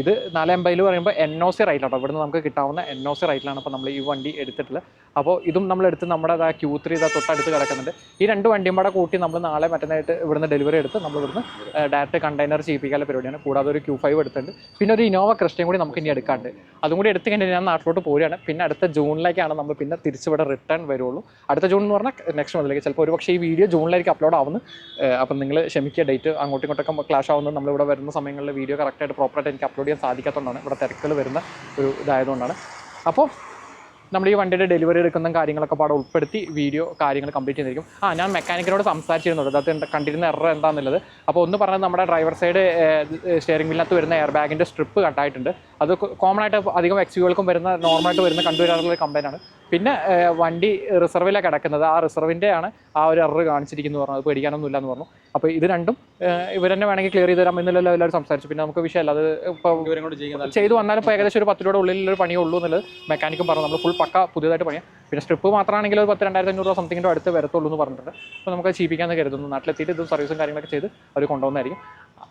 ഇത് നാല് എൺപതിൽ പറയുമ്പോൾ എൻ ഒ സി റൈറ്റിലാണ് ഇവിടുന്ന് നമുക്ക് കിട്ടാവുന്ന എൻ ഒ സി റൈറ്റിലാണ് അപ്പോൾ നമ്മൾ ഈ വണ്ടി എടുത്തിട്ടുള്ളത്. അപ്പോൾ ഇതും നമ്മൾ എടുത്ത് നമ്മുടെ ആ ക്യൂ ത്രീ ഇതാ തൊട്ടടുത്ത് കിടക്കുന്നുണ്ട്. ഈ രണ്ട് വണ്ടിയും കൂടെ കൂട്ടി നമ്മൾ നാളെ മറ്റന്നായിട്ട് ഇവിടുന്ന് ഡെലിവറി എടുത്ത് നമ്മൾ ഇവിടുന്ന് ഡയറക്റ്റ് കണ്ടെയ്നർ ചെയ്യിപ്പിക്കാനുള്ള പരിപാടിയാണ്. കൂടാതെ ഒരു ക്യൂ ഫൈവ് എടുത്തിട്ടുണ്ട്. പിന്നെ ഒരു ഇന്നോവ ക്രിസ്റ്റയും കൂടി നമുക്ക് ഇനി എടുക്കാണ്ട്. അതും കൂടി എടുത്ത് കഴിഞ്ഞാൽ ഞാൻ നാട്ടിലോട്ട് പോവുകയാണ്. പിന്നെ അടുത്ത ജൂണിലേക്കാണ് നമ്മൾ പിന്നെ തിരിച്ചിവിടെ റിട്ടേൺ വരുള്ളൂ. അടുത്ത ജൂൺ എന്ന് പറഞ്ഞാൽ നെക്സ്റ്റ് മന്തിലേക്ക് ചിലപ്പോൾ ഒരു പക്ഷേ ഈ വീഡിയോ ജൂണിലായിരിക്കും അപ്ലോഡ് ഏഹ് അപ്പം നിങ്ങൾ ക്ഷമിക്കുക ഡേറ്റ് അങ്ങോട്ടും ഇങ്ങോട്ടൊക്കെ ക്ലാഷ് ആവുന്നത് നമ്മളിവിടെ വരുന്ന സമയങ്ങളിൽ വീഡിയോ കറക്റ്റായിട്ട് പ്രോപ്പറായിട്ട് എനിക്ക് അപ്ലോഡ് ചെയ്യാൻ സാധിക്കാത്തതുകൊണ്ടാണ് ഇവിടെ തിരക്കുകൾ വരുന്ന ഒരു ഇതായതുകൊണ്ടാണ്. അപ്പോൾ നമ്മൾ ഈ വണ്ടിയുടെ ഡെലിവറി എടുക്കുന്ന കാര്യങ്ങളൊക്കെ പാടെ ഉൾപ്പെടുത്തി വീഡിയോ കാര്യങ്ങൾ കംപ്ലീറ്റ് ചെയ്തിരിക്കും. ആ ഞാൻ മെക്കാനിക്കിനോട് സംസാരിച്ചിരുന്നുണ്ട് അതായത് കണ്ടിരുന്ന എറർ എന്താണെന്നുള്ളത് അപ്പോൾ ഒന്ന് പറഞ്ഞത് നമ്മുടെ ഡ്രൈവർ സൈഡ് സ്റ്റിയറിംഗ് വീലിനകത്ത് വരുന്ന എയർ ബാഗിന്റെ സ്ട്രിപ്പ് കട്ടായിട്ടുണ്ട് അത് കോമൺ ആയിട്ട് അധികം എക്സ്യൂകൾക്കും വരുന്ന നോർമലായിട്ട് വരുന്ന കണ്ടുവരാറുള്ള കംപ്ലൈന്റ് ആണ്. പിന്നെ വണ്ടി റിസർവിലാണ് കിടക്കുന്നത്. ആ റിസർവിന്റെ ആണ് ആ ഒരു എറർ കാണിച്ചിരിക്കുന്നു പറഞ്ഞു അത് പേടിക്കാനൊന്നുമില്ല എന്ന് പറഞ്ഞു. അപ്പോൾ ഇത് രണ്ടും ഇവർ തന്നെ വേണമെങ്കിൽ ക്ലിയർ ചെയ്ത് തരാം എന്നുള്ള എല്ലാവരും സംസാരിച്ചു. പിന്നെ നമുക്ക് വിഷയമല്ല. അത് ഇപ്പോൾ ചെയ്തു വന്നാലും ഇപ്പോൾ ഏകദേശം ഒരു പത്ത് രൂപയുടെ ഉള്ളിലൊരു പണിയേ ഉള്ളൂ എന്നുള്ളത് മെക്കാനിക്കും പറഞ്ഞു. നമ്മൾ ഫുൾ പക്ക പുതിയതായിട്ട് പണിയാം. പിന്നെ സ്ട്രിപ്പ് മാത്രമാണെങ്കിൽ ഒരു പത്ത് രണ്ടായിരത്തി അഞ്ഞൂറ് രൂപ സംതിങ്ങിന്റെ അടുത്ത് വരത്തുള്ളൂ എന്ന് പറഞ്ഞിട്ടുണ്ട്. അപ്പോൾ നമുക്ക് ചീപ്പിക്കാമെന്ന് കരുതുന്നു. നാട്ടിലെത്തിയിട്ട് ഇതും സർവീസും കാര്യങ്ങളൊക്കെ ചെയ്ത് അവർ കൊണ്ടുവന്നായിരിക്കും.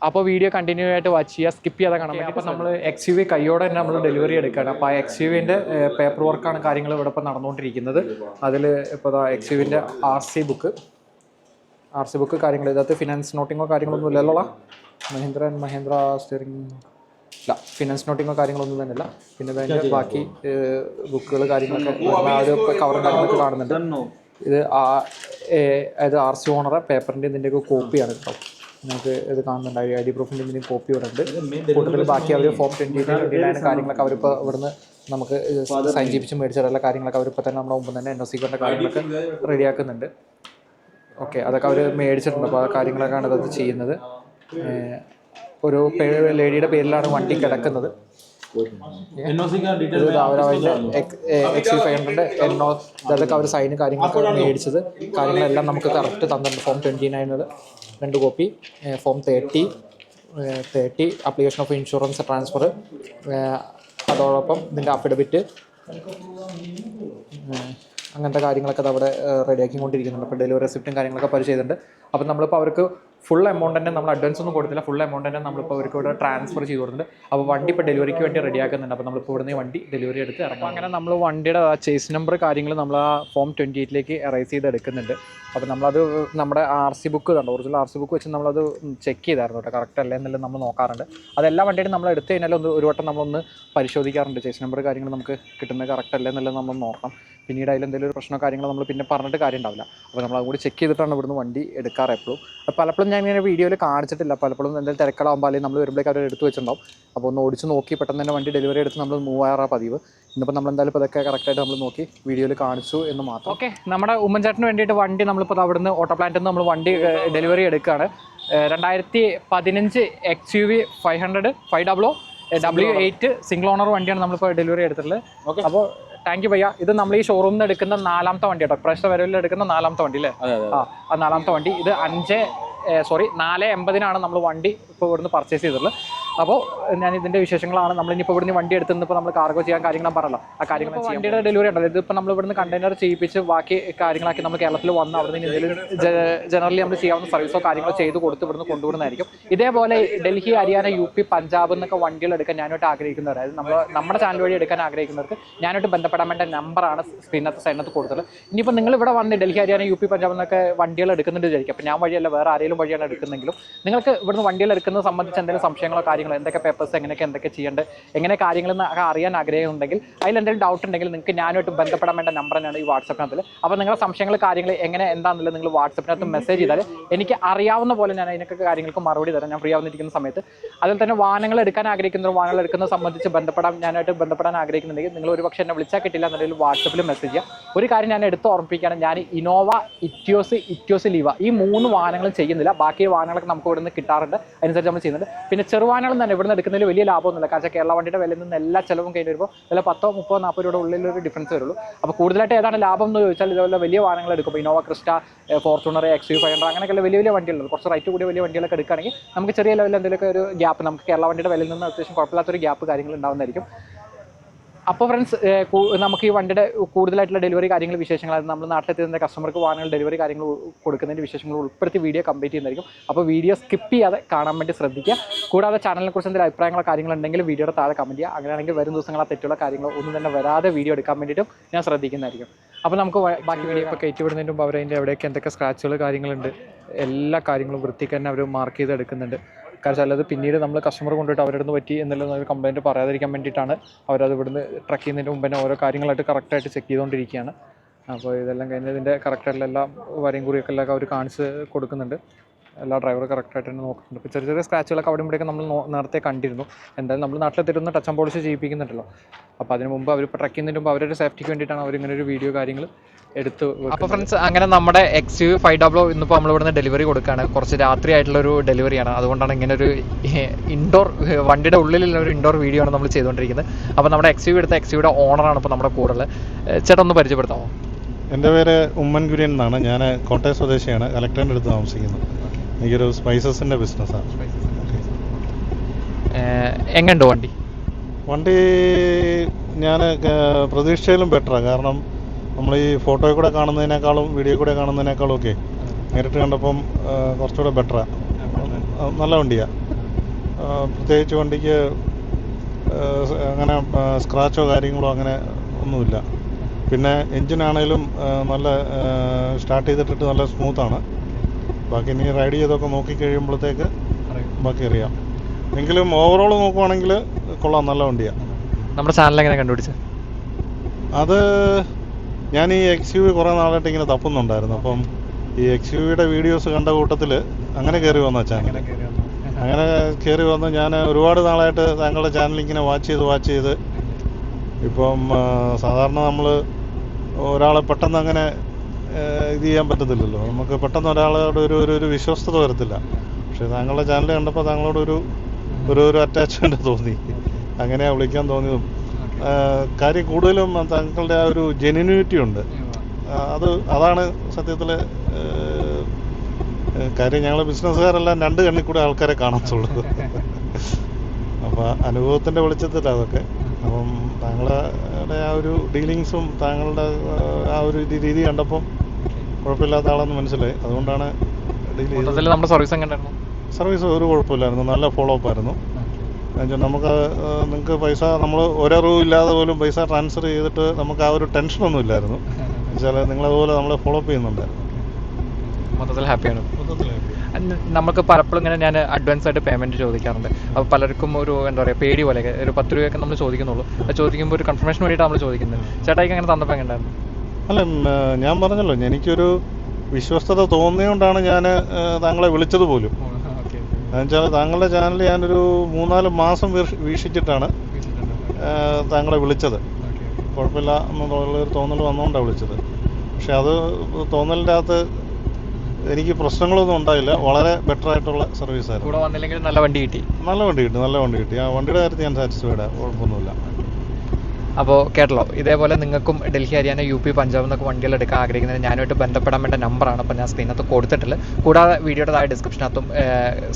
അപ്പോൾ വീഡിയോ കണ്ടിന്യൂ ആയിട്ട് വാച്ച് ചെയ്യുക സ്കിപ്പ് ചെയ്യാതെ കാണാൻ പറ്റും അപ്പോൾ നമ്മൾ എക്സ് യു വി കൈയോടെ തന്നെ നമ്മൾ ഡെലിവറി എടുക്കുകയാണ്. അപ്പോൾ ആ എക്സ് യു വിന്റെ പേപ്പർ വർക്കാണ് കാര്യങ്ങൾ ഇവിടെ ഇപ്പോൾ നടന്നുകൊണ്ടിരിക്കുന്നത്. അതിൽ ഇപ്പോൾ എക്സ് യു വിന്റെ R C book R C book കാര്യങ്ങൾ ഇതിനകത്ത് ഫിനാൻസ് നോട്ടിങ്ങോ കാര്യങ്ങളൊന്നും ഇല്ലല്ലോ മഹീന്ദ്ര ആൻഡ് മഹീന്ദ്ര സ്റ്റിയറിംഗ് ഇല്ല. ഫിനാൻസ് നോട്ടിങ്ങോ കാര്യങ്ങളൊന്നും തന്നെ ഇല്ല പിന്നെ അതിന്റെ ബാക്കി ബുക്കുകൾ കാര്യങ്ങളൊക്കെ കവർ ആ ഒരു കവറും കാര്യങ്ങളൊക്കെ കാണുന്നുണ്ട്. ഇത് ആ അതായത് ആർ സി ഓണറെ പേപ്പറിന്റെ ഇതിന്റെയൊക്കെ കോപ്പിയാണ് കേട്ടോ നിങ്ങൾക്ക് ഇത് കാണുന്നുണ്ട്. ഐ ഡി പ്രൂഫിന്റെ ഇതിന്റെയും കോപ്പി ഇവിടെ ഉണ്ട്. കൂടുതൽ ബാക്കി അവർ ഫോം ട്വന്റി ട്വന്റി നയൻ കാര്യങ്ങളൊക്കെ അവരിപ്പോൾ ഇവിടുന്ന് നമുക്ക് സൈൻ ചെയ്യിപ്പിച്ച് മേടിച്ചിട്ടുള്ള കാര്യങ്ങളൊക്കെ അവരിപ്പോൾ തന്നെ നമ്മുടെ മുമ്പ് തന്നെ എൻ ഒ സിന്റെ കാര്യങ്ങളൊക്കെ റെഡിയാക്കുന്നുണ്ട്. ഓക്കെ അതൊക്കെ അവർ മേടിച്ചിട്ടുണ്ട്. അപ്പോൾ ആ കാര്യങ്ങളൊക്കെയാണ് ഇതൊക്കെ ചെയ്യുന്നത്. ഒരു ലേഡിയുടെ പേരിലാണ് വണ്ടി കിടക്കുന്നത്. ഇത് അവരവന്റെ എക്സ് യു ഫൈവ് ഹൺഡ്രഡ് എന്നോ ഇതൊക്കെ അവർ സൈന് കാര്യങ്ങളൊക്കെ മേടിച്ചത്. കാര്യങ്ങളെല്ലാം നമുക്ക് കറക്റ്റ് തന്നിട്ടുണ്ട്. ഫോം ട്വന്റി നയനിൽ രണ്ട് copy form thirty thirty application of insurance transfer അതോടൊപ്പം ഇതിന്റെ അഫിഡവിറ്റ് അങ്ങനത്തെ കാര്യങ്ങളൊക്കെ അവിടെ റെഡിയാക്കി കൊണ്ടിരിക്കുന്നുണ്ട് അപ്പോൾ ഡെലിവറി റെസിപ്റ്റും കാര്യങ്ങളൊക്കെ ചെയ്തിട്ടുണ്ട്. അപ്പം നമ്മളിപ്പോൾ അവർക്ക് ഫുൾ എമൗണ്ട് തന്നെ നമ്മൾ അഡ്വാൻസ് ഒന്നും കൊടുത്തില്ല. ഫുൾ എമൗണ്ട് തന്നെ നമ്മളിപ്പോൾ അവർക്ക് ഇവിടെ ട്രാൻസ്ഫർ ചെയ്ത് കൊടുത്തിട്ടുണ്ട്. അപ്പോൾ വണ്ടി ഇപ്പോൾ ഡെലിവറിക്ക് വേണ്ടി റെഡിയാക്കുന്നുണ്ട് അപ്പോൾ നമ്മളിപ്പോൾ ഇവിടുന്ന് വണ്ടി ഡെലിവറി എടുത്ത് ഇറങ്ങും അങ്ങനെ നമ്മൾ വണ്ടിയുടെ ചേസ് നമ്പർ കാര്യങ്ങൾ നമ്മൾ ആ ഫോം ട്വന്റി എയ്റ്റിലേക്ക് എറൈസ് ചെയ്ത് എടുക്കുന്നുണ്ട്. അപ്പോൾ നമ്മളത് നമ്മുടെ ആർ സി ബുക്ക് കണ്ടോ? ഒറിജിനൽ ആർ സി ബുക്ക് വെച്ച് നമ്മളത് ചെക്ക് ചെയ്തായിരുന്നു കേട്ടോ. കറക്റ്റ് അല്ലേ എന്നല്ല നമ്മൾ നോക്കാറുണ്ട്. അതെല്ലാ വണ്ടിയും നമ്മൾ എടുത്തു കഴിഞ്ഞാൽ ഒന്ന് ഒരു വട്ടം നമ്മളൊന്ന് പരിശോധിക്കാറുണ്ട്. ചേസ് നമ്പർ കാര്യങ്ങൾ നമുക്ക് കിട്ടുന്നത് കറക്റ്റ് അല്ലേ എന്നല്ല നമ്മൾ നോക്കണം. പിന്നീട് അതിൽ എന്തെങ്കിലും ഒരു പ്രശ്നമോ കാര്യങ്ങളോ നമ്മൾ പിന്നെ പറഞ്ഞിട്ട് കാര്യം ഉണ്ടാവില്ല അപ്പോൾ നമ്മൾ അതുകൂടി ചെക്ക് ചെയ്തിട്ടാണ് ഇവിടുന്ന് വണ്ടി എടുക്കാറ് എപ്പോഴും. പലപ്പോഴും ഞാൻ ഇങ്ങനെ വീഡിയോയിൽ കാണിച്ചിട്ടില്ല. പലപ്പോഴും എന്തെങ്കിലും തിരക്കളാകുമ്പോൾ അല്ലെങ്കിൽ നമ്മൾ വരുമ്പോഴേക്കും അവർ എടുത്ത് വെച്ചിട്ടുണ്ടാവും. അപ്പോൾ ഒന്ന് ഓടിച്ച് നോക്കി പെട്ടെന്ന് തന്നെ വണ്ടി ഡെലിവറി എടുത്ത് നമ്മൾ മൂവ് ആറാ പതിവ്. ഇന്നിപ്പോൾ നമ്മൾ എന്തായാലും ഇപ്പോൾ ഇതൊക്കെ കറക്റ്റായിട്ട് നമ്മൾ നോക്കി വീഡിയോയിൽ കാണിച്ചു എന്ന് മാത്രം. ഓക്കെ നമ്മുടെ ഉമ്മൻചാട്ടിന് വേണ്ടിയിട്ട് വണ്ടി നമ്മളിപ്പോൾ അവിടുന്ന് ഓട്ടോ പ്ലാന്റിൽ നിന്ന് നമ്മൾ വണ്ടി ഡെലിവറി എടുക്കുകയാണ് രണ്ടായിരത്തി പതിനഞ്ച് X U V five hundred five W W eight single owner വണ്ടിയാണ് നമ്മളിപ്പോൾ ഡെലിവറി എടുത്തിട്ടുള്ളത്. ഓക്കെ അപ്പോൾ താങ്ക് യു ഭയ്യ ഇത് നമ്മൾ ഈ ഷോറൂമിൽ നിന്ന് എടുക്കുന്ന നാലാമത്തെ വണ്ടി കേട്ടോ. പ്രശ്ന വരവിൽ എടുക്കുന്ന നാലാമത്തെ വണ്ടി അല്ലേ? ആ നാലാമത്തെ വണ്ടി. ഇത് അഞ്ച് സോറി നാല് എൺപതിനാണ് നമ്മൾ വണ്ടി ഇപ്പോൾ ഇവിടുന്ന് പർച്ചേസ് ചെയ്തിട്ടുള്ളത്. അപ്പോൾ ഞാൻ ഇതിന്റെ വിശേഷങ്ങളാണ്. നമ്മൾ ഇനിയിപ്പോൾ ഇവിടുന്ന് വണ്ടി എടുത്ത് ഇപ്പോൾ നമ്മൾ കാർഗോ ചെയ്യാൻ കാര്യങ്ങൾ പറഞ്ഞല്ലോ. ആ കാര്യങ്ങൾ വണ്ടിയുടെ ഡെലിവറി ഉണ്ടല്ലോ. ഇതിപ്പോൾ നമ്മൾ ഇവിടുന്ന് കണ്ടെയ്നർ ചെയ്യിപ്പിച്ച് ബാക്കി കാര്യങ്ങളാക്കി നമ്മൾ കേരളത്തിൽ വന്ന് അവിടെ നിന്ന് ജനറലി നമ്മൾ ചെയ്യാവുന്ന സർവീസോ കാര്യങ്ങളോ ചെയ്ത് കൊടുത്ത് ഇവിടുന്ന് കൊണ്ടുവിടുന്നതായിരിക്കും ഇതേപോലെ ഡൽഹി ഹരിയാന യു പി പഞ്ചാബ് എന്നൊക്കെ വണ്ടികൾ എടുക്കാൻ ഞാനായിട്ട് ആഗ്രഹിക്കുന്നവർ അതായത് നമ്മൾ നമ്മുടെ ചാനൽ വഴി എടുക്കാൻ ആഗ്രഹിക്കുന്നവർക്ക് ഞാനായിട്ട് ബന്ധപ്പെടാൻ വേണ്ട നമ്പറാണ് സ്ക്രീനകത്ത് സൈനകത്ത് കൊടുത്തത്. ഇനിയിപ്പോൾ നിങ്ങൾ ഇവിടെ വന്ന് ഡൽഹി ഹരിയാന യു പി പഞ്ചാബ് എന്നൊക്കെ വണ്ടികൾ എടുക്കുന്നുണ്ട് വിചാരിക്കും. അപ്പോൾ ഞാൻ വഴിയല്ല വേറെ ആരെങ്കിലും വഴിയാണ് എടുക്കുന്നെങ്കിലും നിങ്ങൾക്ക് ഇവിടുന്ന് വണ്ടികൾ എടുക്കുന്നത് സംബന്ധിച്ച് എന്തെങ്കിലും സംശയങ്ങളോ കാര്യങ്ങളോ എന്തൊക്കെ പേപ്പേഴ്സ് എങ്ങനെയൊക്കെ എന്തൊക്കെ ചെയ്യേണ്ടത് എങ്ങനെ കാര്യങ്ങൾ അറിയാൻ ആഗ്രഹമുണ്ടെങ്കിൽ അതിൽ എന്തെങ്കിലും ഡൗട്ട് ഉണ്ടെങ്കിൽ നിങ്ങൾക്ക് ഞാനുമായിട്ട് ബന്ധപ്പെടാൻ വേണ്ട നമ്പർ തന്നെയാണ് ഈ വാട്സപ്പിനകത്തിൽ അപ്പോൾ നിങ്ങളുടെ സംശയങ്ങൾ കാര്യങ്ങൾ എങ്ങനെ എന്താണെന്നുള്ളത് നിങ്ങൾ വാട്സപ്പിനകത്ത് മെസ്സേജ് ചെയ്താൽ എനിക്ക് അറിയാവുന്ന പോലെ ഞാൻ അതിനൊക്കെ കാര്യങ്ങൾക്ക് മറുപടി തരാം. ഞാൻ ഫ്രീ ആവുന്നിരിക്കുന്ന സമയത്ത്. അതിൽ തന്നെ വാഹനങ്ങൾ എടുക്കാൻ ആഗ്രഹിക്കുന്ന വാഹനങ്ങൾ എടുക്കുന്നത് സംബന്ധിച്ച് ബന്ധപ്പെടാൻ ഞാനായിട്ട് ബന്ധപ്പെടാൻ ആഗ്രഹിക്കുന്നുണ്ടെങ്കിൽ നിങ്ങൾ ഒരു പക്ഷേ എന്നെ വിളിച്ചാൽ കിട്ടില്ല എന്നുണ്ടെങ്കിൽ വാട്സപ്പിൽ മെസ്സേജ് ചെയ്യാം. ഒരു കാര്യം ഞാൻ എടുത്ത് ഓർമ്മിപ്പിക്കുകയാണ് ഞാൻ ഇനോവ ഇറ്റ്യോസ് ഇറ്റ്യോസ് ലീവ ഈ മൂന്ന് വാഹനങ്ങളും ചെയ്യുന്നില്ല. ബാക്കി വാഹനങ്ങളൊക്കെ നമുക്ക് ഇവിടെ നിന്ന് കിട്ടാറുണ്ട്. അതിനനുസരിച്ച് നമ്മൾ ചെയ്യുന്നുണ്ട്. പിന്നെ ചെറുവാഹനങ്ങൾ തന്നെ. ഇവിടുന്ന് എടുക്കുന്നതിൽ വലിയ ലാഭമൊന്നുമില്ല. കാരണം കേരള വണ്ടിയുടെ വിലയിൽ നിന്ന് എല്ലാ ചിലവും കഴിഞ്ഞ് വരുമ്പോൾ വില പത്തോ മുപ്പതോ നാൽപ്പത് രൂപയുടെ ഉള്ളിൽ ഒരു ഡിഫറൻസ് വരുള്ളൂ. അപ്പോൾ കൂടുതലായിട്ട് ഏതാണ് ലാഭം എന്ന് ചോദിച്ചാൽ ഇതുപോലെ വലിയ വാഹനങ്ങൾ എടുക്കും Innova Crysta Fortuner X U five hundred അങ്ങനെയൊക്കെ വലിയ വലിയ വണ്ടികളുണ്ട്. കുറച്ച് റൈറ്റ് കൂടിയ വലിയ വണ്ടികളൊക്കെ എടുക്കുകയാണെങ്കിൽ നമുക്ക് ചെറിയ ലെവലിൽ എന്തെങ്കിലുമൊക്കെ ഒരു ഗ്യാപ്പ് നമുക്ക് കേരള വണ്ടിയുടെ വിലയിൽ നിന്ന് അത്യാവശ്യം കുഴപ്പമില്ലാത്തൊരു ഗ്യാപ്പ് കാര്യങ്ങൾ ഉണ്ടാവുന്നതായിരിക്കും. അപ്പോൾ ഫ്രണ്ട്സ് നമുക്ക് ഈ വണ്ടിയുടെ കൂടുതലായിട്ടുള്ള ഡെലിവറി കാര്യങ്ങൾ വിശേഷങ്ങൾ അതായത് നമ്മൾ നാട്ടിലെത്തുന്ന കസ്റ്റമർക്ക് വാഹനങ്ങൾ ഡെലിവറി കാര്യങ്ങൾ കൊടുക്കുന്നതിന്റെ വിശേഷങ്ങൾ ഉൾപ്പെടുത്തി വീഡിയോ കംപ്ലീറ്റ് ചെയ്യുന്നതായിരിക്കും. അപ്പോൾ വീഡിയോ സ്കിപ്പ് ചെയ്യാതെ കാണാൻ വേണ്ടി ശ്രദ്ധിക്കുക. കൂടാതെ ചാനലിനെ കുറിച്ച് എന്തെങ്കിലും അഭിപ്രായങ്ങളോ കാര്യങ്ങളുണ്ടെങ്കിൽ വീഡിയോയുടെ താഴെ കമന്റ് ചെയ്യുക. അങ്ങനെയാണെങ്കിൽ വരും ദിവസങ്ങളാ തെറ്റുള്ള കാര്യങ്ങൾ ഒന്നും തന്നെ വരാതെ വീഡിയോ എടുക്കാൻ വേണ്ടിയിട്ടും ഞാൻ ശ്രദ്ധിക്കുന്നതായിരിക്കും. അപ്പോൾ നമുക്ക് ബാക്കി വീഡിയോ ഇപ്പോൾ കയറ്റി വിടുന്നതിന് മുമ്പ് അവർ എവിടെയൊക്കെ എന്തൊക്കെ സ്ക്രാച്ചുകൾ കാര്യങ്ങളുണ്ട് എല്ലാ കാര്യങ്ങളും വൃത്തിക്ക് തന്നെ അവർ മാർക്ക് ചെയ്ത് എടുക്കുന്നുണ്ട് കാരണം അല്ലാതെ പിന്നീട് നമ്മൾ കസ്റ്റമർ കൊണ്ടുപോയിട്ട് അവരുടെ നിന്ന് പറ്റി എന്നുള്ള ഒരു കംപ്ലയിന്റ് പറയാതിരിക്കാൻ വേണ്ടിയിട്ടാണ് അവരത് ഇവിടുന്ന് ട്രക്ക് ചെയ്യുന്നതിന് മുമ്പ് തന്നെ ഓരോ കാര്യങ്ങളായിട്ട് കറക്റ്റായിട്ട് ചെക്ക് ചെയ്തുകൊണ്ടിരിക്കുകയാണ് അപ്പോൾ ഇതെല്ലാം കഴിഞ്ഞ് ഇതിന്റെ കറക്റ്റായിട്ടുള്ള എല്ലാ വരയും കുറിയൊക്കെ എല്ലാം അവർ കാണിച്ച് കൊടുക്കുന്നുണ്ട്. എല്ലാ ഡ്രൈവറും കറക്റ്റായിട്ട് തന്നെ നോക്കുന്നുണ്ട്. ഇപ്പോൾ ചെറിയ ചെറിയ സ്ക്രാച്ചുകളൊക്കെ അവിടെ ഇവിടെയൊക്കെ നമ്മൾ നേരത്തെ കണ്ടിരുന്നു. എന്തായാലും നമ്മൾ നാട്ടിൽ നാട്ടിലെത്തിരുന്ന ടച്ച് ആൻഡ് പോളിഷ് ചെയ്യിപ്പിക്കുന്നുണ്ടല്ലോ. അപ്പോൾ അതിന് മുമ്പ് അവർ ഇപ്പോൾ ട്രക്ക് ചെയ്യുന്നതിന് മുമ്പ് അവരുടെ സേഫ്റ്റിക്ക് വേണ്ടിയിട്ടാണ് അവരിങ്ങനെ ഇങ്ങനെ ഒരു വീഡിയോ കാര്യങ്ങൾ എടുത്ത് അപ്പോൾ ഫ്രണ്ട്സ് അങ്ങനെ നമ്മുടെ എക്സ് യു ഫൈവ് ഡബ്ലോ ഇന്നിപ്പോൾ നമ്മൾ ഇവിടുന്ന് ഡെലിവറി കൊടുക്കുകയാണ് കുറച്ച് രാത്രി ആയിട്ടുള്ള ഒരു ഡെലിവറിയാണ് അതുകൊണ്ടാണ് ഇങ്ങനെ ഒരു ഇൻഡോർ വണ്ടിയുടെ ഉള്ളിലുള്ള ഒരു ഇൻഡോർ വീഡിയോ ആണ് നമ്മൾ ചെയ്തുകൊണ്ടിരിക്കുന്നത്. അപ്പോൾ നമ്മുടെ എക്സ് യു എടുത്ത എക്സ് യുടെ ഓണറാണ് ഇപ്പോൾ നമ്മുടെ കൂടെ ഉള്ളത്. ഏഹ് ഒന്ന് പരിചയപ്പെടുത്താമോ? എന്റെ പേര് ഉമ്മൻ കുര്യൻ എന്നാണ്. ഞാൻ കോട്ടയം സ്വദേശിയാണ്. കലക്ടറിന്റെ അടുത്ത് താമസിക്കുന്നത് എനിക്കൊരു സ്പൈസസിന്റെ ബിസിനസ്സാണ് എങ്ങനെയുണ്ട് വണ്ടി? വണ്ടി ഞാൻ പ്രതീക്ഷയിലും ബെറ്ററാണ് കാരണം നമ്മൾ ഈ ഫോട്ടോയിൽ കൂടെ കാണുന്നതിനേക്കാളും വീഡിയോ കൂടെ കാണുന്നതിനേക്കാളും ഒക്കെ നേരിട്ട് കണ്ടപ്പം കുറച്ചുകൂടെ ബെറ്ററാണ് നല്ല വണ്ടിയാണ് പ്രത്യേകിച്ച് വണ്ടിക്ക് അങ്ങനെ സ്ക്രാച്ചോ കാര്യങ്ങളോ അങ്ങനെ ഒന്നുമില്ല. പിന്നെ എൻജിനാണേലും നല്ല സ്റ്റാർട്ട് ചെയ്തിട്ടിട്ട് നല്ല സ്മൂത്താണ് ബാക്കി ഇനി റൈഡ് ചെയ്തൊക്കെ നോക്കി കഴിയുമ്പോഴത്തേക്ക് ബാക്കി അറിയാം. എങ്കിലും ഓവറോൾ നോക്കുവാണെങ്കിൽ കൊള്ളാം നല്ല വണ്ടിയാണ് നമ്മുടെ ചാനൽ എങ്ങനെ കണ്ടുപിടിച്ചത് അത് ഞാൻ ഈ എക്സ് യു വി കുറേ നാളായിട്ട് ഇങ്ങനെ തപ്പുന്നുണ്ടായിരുന്നു. അപ്പം ഈ എക്സ് യു വിയുടെ വീഡിയോസ് കണ്ട കൂട്ടത്തിൽ അങ്ങനെ കയറി വന്ന ചാനൽ അങ്ങനെ കയറി വന്ന്. ഞാൻ ഒരുപാട് നാളായിട്ട് താങ്കളുടെ ചാനൽ ഇങ്ങനെ വാച്ച് ചെയ്ത് വാച്ച് ചെയ്ത്. ഇപ്പം സാധാരണ നമ്മൾ ഒരാളെ പെട്ടെന്ന് അങ്ങനെ ഇത് ചെയ്യാൻ പറ്റത്തില്ലല്ലോ. നമുക്ക് പെട്ടെന്ന് ഒരാളോട് ഒരു ഒരു ഒരു വിശ്വസ്തത വരത്തില്ല. പക്ഷേ താങ്കളുടെ ചാനൽ കണ്ടപ്പോൾ താങ്കളോട് ഒരു ഒരു അറ്റാച്ച്മെന്റ് തോന്നി. അങ്ങനെയാണ് വിളിക്കാൻ തോന്നിയതും. കാര്യം കൂടുതലും താങ്കളുടെ ആ ഒരു ജെനുവിറ്റി ഉണ്ട്. അത് അതാണ് സത്യത്തിൽ കാര്യം ഞങ്ങൾ ബിസിനസ്സുകാരെല്ലാം രണ്ട് കണ്ണിൽ കൂടെ ആൾക്കാരെ കാണത്തുള്ളൂ. അപ്പോൾ അനുഭവത്തിന്റെ വെളിച്ചത്തില്ല അതൊക്കെ. അപ്പം താങ്കളുടെ ആ ഒരു ഡീലിങ്സും താങ്കളുടെ ആ, ഒരു രീതി കണ്ടപ്പം കുഴപ്പമില്ലാത്ത ആളെന്ന് മനസ്സിലായി. അതുകൊണ്ടാണ് മൊത്തത്തിൽ നമ്മുടെ സർവീസ് എങ്ങനെ ഉണ്ടായിരുന്നു സർവീസ് ഒരു കുഴപ്പമില്ലായിരുന്നു. നല്ല ഫോളോ അപ്പ് ആയിരുന്നു എന്നുവെച്ചാൽ നമുക്ക് നിങ്ങൾക്ക് പൈസ നമ്മൾ ഒരറിവും ഇല്ലാതെ പോലും പൈസ ട്രാൻസ്ഫർ ചെയ്തിട്ട് നമുക്ക് ആ ഒരു ടെൻഷനൊന്നും ഇല്ലായിരുന്നു. എന്നുവെച്ചാൽ നിങ്ങളതുപോലെ നമ്മളെ ഫോളോ അപ്പ് ചെയ്യുന്നുണ്ടായിരുന്നു. മൊത്തത്തിൽ ഹാപ്പിയാണ് നമുക്ക് പലപ്പോഴും ഇങ്ങനെ ഞാൻ അഡ്വാൻസ് ആയിട്ട് പേയ്മെന്റ് ചോദിക്കാറുണ്ട്. അപ്പോൾ പലർക്കും ഒരു എന്താ പറയുക പേടി പോലെ ഒരു പത്ത് രൂപയൊക്കെ നമ്മൾ ചോദിക്കുന്നുള്ളൂ. അത് ചോദിക്കുമ്പോൾ ഒരു കൺഫർമേഷൻ വേണ്ടിയിട്ട് നമ്മൾ ചോദിക്കുന്നത്. ചേട്ടായിക്ക് അങ്ങനെ തന്നപ്പോൾ എങ്ങനെ ഉണ്ടായിരുന്നു അല്ല ഞാൻ പറഞ്ഞല്ലോ എനിക്കൊരു വിശ്വസ്തത തോന്നിയതുകൊണ്ടാണ് ഞാൻ താങ്കളെ വിളിച്ചത് പോലും. എന്നുവെച്ചാൽ താങ്കളുടെ ചാനൽ ഞാനൊരു മൂന്നാൽ മാസം വീക്ഷിച്ചിട്ടാണ് താങ്കളെ വിളിച്ചത്. കുഴപ്പമില്ല എന്നുള്ളൊരു തോന്നൽ വന്നുകൊണ്ടാണ് വിളിച്ചത്. പക്ഷെ അത് തോന്നലിന്റെ അകത്ത് എനിക്ക് പ്രശ്നങ്ങളൊന്നും ഉണ്ടായില്ല. വളരെ ബെറ്റർ ആയിട്ടുള്ള സർവീസ് ആയിരുന്നു. കൂടെ വന്നില്ലെങ്കിൽ നല്ല വണ്ടി കിട്ടി. നല്ല വണ്ടി കിട്ടി നല്ല വണ്ടി കിട്ടി. ആ വണ്ടിയുടെ കാര്യത്തിൽ ഞാൻ സാറ്റിസ്ഫൈഡാണ് കുഴപ്പമൊന്നുമില്ല. അപ്പോൾ കേട്ടല്ലോ ഇതേപോലെ നിങ്ങൾക്കും ഡൽഹി ഹരിയാന യു പി പഞ്ചാബ് എന്നൊക്കെ വണ്ടികൾ എടുക്കാൻ ആഗ്രഹിക്കുന്നത് ഞാനുമായിട്ട് ബന്ധപ്പെടാൻ വേണ്ട നമ്പറാണ്. അപ്പോൾ ഞാൻ സ്ക്രീനകത്ത് കൊടുത്തിട്ടുള്ളത് കൂടാതെ വീഡിയോയുടെ താഴെ ഡിസ്ക്രിപ്ഷനകത്തും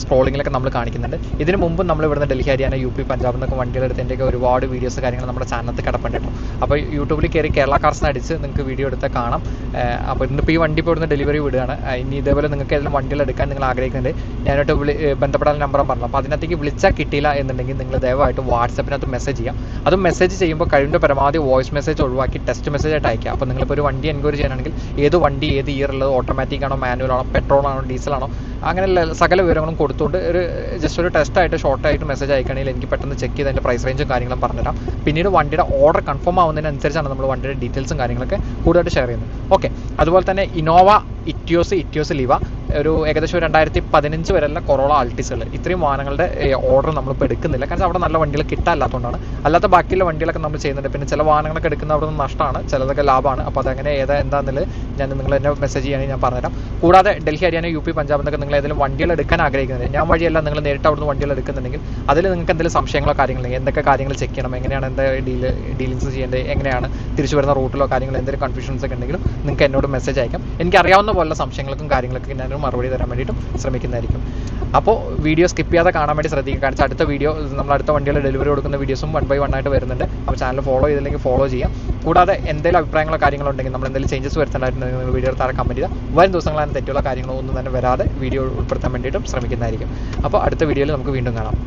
സ്ക്രോളിങ്ങിലൊക്കെ നമ്മൾ കാണിക്കുന്നുണ്ട്. ഇതിന് മുമ്പ് നമ്മൾ ഇവിടുന്ന് ഡൽഹി ഹരിയാന യു പി പഞ്ചാബ് എന്നൊക്കെ വണ്ടികൾ എടുത്തതിന്റെയൊക്കെ ഒരുപാട് വീഡിയോസ് കാര്യങ്ങൾ നമ്മുടെ ചാനലത്ത് കിടപ്പുണ്ട് അപ്പോൾ യൂട്യൂബിൽ കയറി കേരള കാർസ് അടിച്ച് നിങ്ങൾക്ക് വീഡിയോ എടുത്താൽ കാണാം. അപ്പോൾ ഇന്നിപ്പോൾ ഈ വണ്ടി ഇപ്പോൾ ഇവിടുന്ന് ഡെലിവറി വിടുകയാണ്. ഇനി ഇതേപോലെ നിങ്ങൾക്ക് ഏതെങ്കിലും വണ്ടികൾ എടുക്കാൻ നിങ്ങൾ ആഗ്രഹിക്കുന്നുണ്ട് ഞാനായിട്ട് വിളി ബന്ധപ്പെടാൻ നമ്പർ പറഞ്ഞു അപ്പോൾ അതിനകത്തേക്ക് വിളിച്ചാൽ കിട്ടിയില്ല എന്നുണ്ടെങ്കിൽ നിങ്ങൾ ദയവായിട്ട് വാട്സപ്പിനകത്ത് മെസ്സേജ് ചെയ്യാം. അതും മെസ്സേജ് ചെയ്യുമ്പോൾ കഴിവിന്റെ പരമാവധി വോയിസ് മെസ്സേജ് ഒഴിവാക്കി ടെക്സ്റ്റ് മെസ്സേജ് ആയിട്ട് അയക്കുക അപ്പോൾ നിങ്ങളിപ്പോൾ ഒരു വണ്ടി എൻക്വയറി ചെയ്യണമെങ്കിൽ ഏത് വണ്ടി ഏത് ഇയർ ഉള്ളത് ഓട്ടോമാറ്റിക് ആണോ മാനുവൽ ആണോ പെട്രോൾ ആണോ ഡീസൽ ആണോ അങ്ങനെയുള്ള സകല വിവരങ്ങളും കൊടുത്തുകൊണ്ട് ഒരു ജസ്റ്റ് ഒരു ടെസ്റ്റ് ആയിട്ട് ഷോർട്ട് ആയിട്ട് മെസ്സേജ് അയക്കുകയാണെങ്കിൽ എനിക്ക് പെട്ടെന്ന് ചെക്ക് ചെയ്ത് അതിന്റെ പ്രൈസ് റേഞ്ചും കാര്യങ്ങളും പറഞ്ഞുതരാം. പിന്നീട് വണ്ടിയുടെ ഓർഡർ കൺഫേം ആവുന്നതിനനുസരിച്ചാണ് നമ്മൾ വണ്ടിയുടെ ഡീറ്റെയിൽസും കാര്യങ്ങളൊക്കെ കൂടുതലായിട്ട് ഷെയർ ചെയ്യുന്നത്. ഓക്കെ അതുപോലെ തന്നെ ഇനോവ ഇറ്റിയോസ് ഇറ്റിയോസ് ലിവ ഒരു ഏകദേശം രണ്ടായിരത്തി പതിനഞ്ച് വരെയുള്ള കൊറോള ആൾട്ടിസുകൾ. ഇത്രയും വാഹനങ്ങളുടെ ഓർഡർ നമ്മളിപ്പോൾ എടുക്കുന്നില്ല. കാരണം അവിടെ നല്ല വണ്ടികൾ കിട്ടാല്ലാത്തതുകൊണ്ടാണ് അല്ലാത്ത ബാക്കിയുള്ള വണ്ടികളൊക്കെ നമ്മൾ ചെയ്യുന്നുണ്ട്. പിന്നെ ചില വാഹനങ്ങളൊക്കെ എടുക്കുന്ന അവിടെ നിന്ന് നഷ്ടമാണ്. ചിലതൊക്കെ ലാഭമാണ്. അപ്പോൾ അതങ്ങനെ ഏതാ എന്താണെന്നുള്ളത് ഞാൻ നിങ്ങൾ എന്നെ മെസ്സേജ് ചെയ്യുകയാണെങ്കിൽ ഞാൻ പറഞ്ഞുതരാം. കൂടാതെ ഡൽഹി ഹരിയാന യു പി പഞ്ചാബ് എന്നൊക്കെ നിങ്ങൾ ഏതെങ്കിലും വണ്ടികൾ എടുക്കാൻ ആഗ്രഹിക്കുന്നത് ഞാൻ വഴിയല്ല നിങ്ങൾ നേരിട്ട് അവിടുന്ന് വണ്ടികൾ എടുക്കുന്നുണ്ടെങ്കിൽ അതിൽ നിങ്ങൾക്ക് എന്തെങ്കിലും സംശയങ്ങളോ കാര്യങ്ങളോ എന്തൊക്കെ കാര്യങ്ങൾ ചെക്ക് ചെയ്യണം എങ്ങനെയാണ് എന്താ ഡീൽ ഡീലിങ്സ് ചെയ്യേണ്ടത് എങ്ങനെയാണ് തിരിച്ചു വരുന്ന റൂട്ടിലോ കാര്യങ്ങളോ എന്തെങ്കിലും കൺഫ്യൂഷൻസ് ഒക്കെ ഉണ്ടെങ്കിലും നിങ്ങൾക്ക് എന്നോട് മെസ്സേജ് അയക്കാം. എനിക്ക് അറിയാവുന്ന പോലുള്ള സംശയങ്ങൾക്കും കാര്യങ്ങൾക്കും ഞാൻ മറുപടി തരാൻ വേണ്ടിയിട്ടും ശ്രമിക്കുന്നതായിരിക്കും. അപ്പോൾ വീഡിയോ സ്കിപ്പ് ചെയ്യാതെ കാണാൻ വേണ്ടി ശ്രദ്ധിക്കുക. കാരണം അടുത്ത വീഡിയോ നമ്മൾ അടുത്ത വണ്ടികൾ ഡെലിവറി കൊടുക്കുന്ന വീഡിയോസും വൺ ബൈ വൺ ആയിട്ട് വരുന്നുണ്ട്. അപ്പോൾ ചാനൽ ഫോളോ ചെയ്തില്ലെങ്കിൽ ഫോളോ ചെയ്യാം. കൂടാതെ എന്തെങ്കിലും അഭിപ്രായങ്ങളോ കാര്യങ്ങളോ ഉണ്ടെങ്കിൽ നമ്മൾ എന്തെങ്കിലും ചേഞ്ചസ് നിങ്ങൾ വീഡിയോ താഴെ കമന്റ് ചെയ്താൽ വരും ദിവസങ്ങളാണ് തെറ്റുള്ള കാര്യങ്ങളോ ഒന്നും തന്നെ വരാതെ വീഡിയോ ഉൾപ്പെടുത്താൻ വേണ്ടിയിട്ടും ശ്രമിക്കുന്നതായിരിക്കും. അപ്പോൾ അടുത്ത വീഡിയോയിൽ നമുക്ക് വീണ്ടും കാണാം.